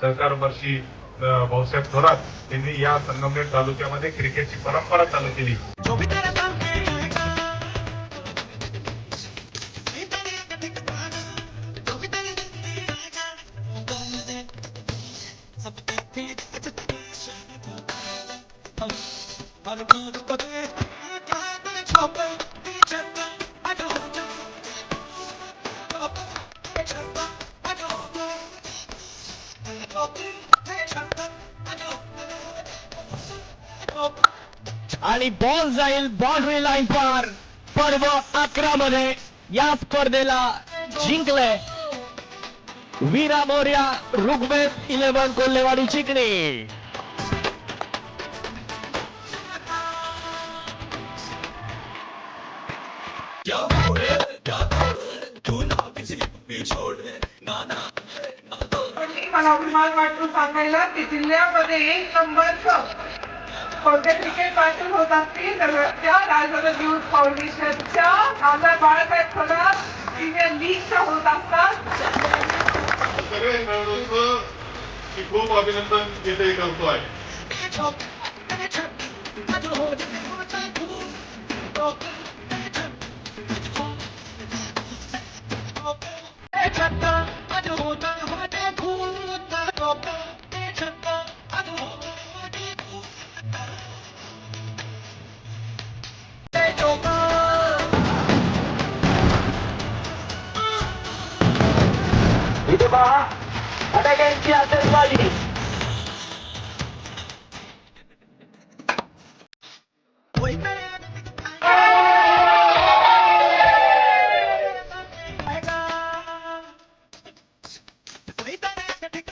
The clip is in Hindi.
सहकार वर्षी भाऊसाहेब थोरात यांनी या संगमनेर तालुक्यामध्ये क्रिकेटची परंपरा चालू केली बॉल जाईल बाउंड्री लाईन पार. पर्व अकरा मध्ये या स्पर्धेला वीरा मोर्या, ऋग्वेद, इलेव्हन कोल्हेवाडी चिकणी आणि मला अभिमान वाटतो सांगायला की जिल्ह्यामध्ये एक नंबरचं कोणते क्रिकेट मॅचेस होत असतील तर त्या राजभर न्यूज फाउंडेशनच्या आमदार बाळासाहेब लीगच्या होत असतात खूप अभिनंदन येथे करतोय इथे पहा फटाक्यांची आतषबाजी Wait,